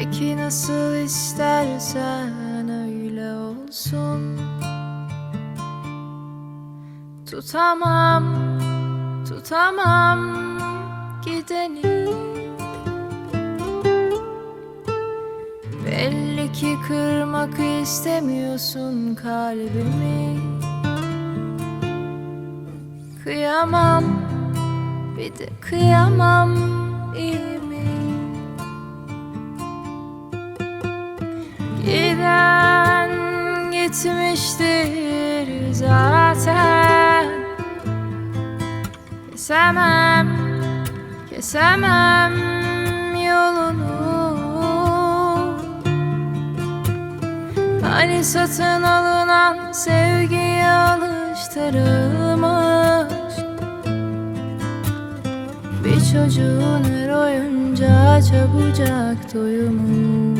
Peki nasıl istersen öyle olsun. Tutamam, tutamam gideni. Belli ki kırmak istemiyorsun kalbimi. Kıyamam, bir de kıyamam iyi Giden gitmiştir zaten. Kesemem, kesemem yolunu. Hani satın alınan sevgiye alıştırılmış? Bir çocuğun her oyuncağı çabucak doyumu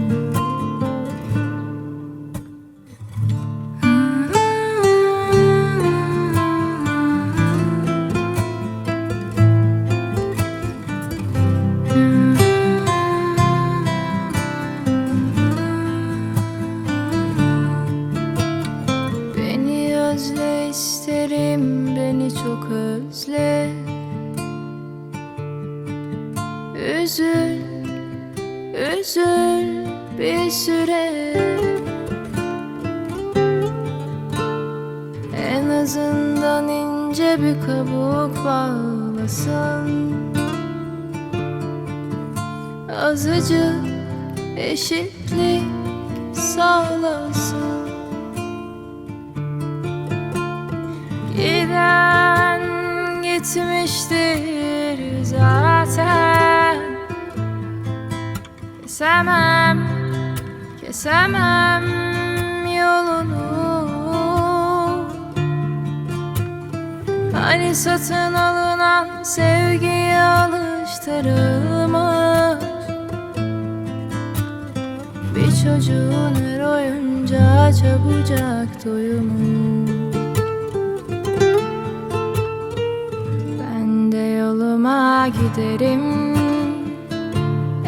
Üzül, üzül bir süre. En azından ince bir kabuk bağlasın Azıcık eşitlik sağlasın. Giden gitmiştir zaten Kesemem, kesemem yolunu. Hani satın alınan sevgiye alıştırılmış Bir çocuğun her oyuncağı çabucak doyumu Ben de yoluma giderim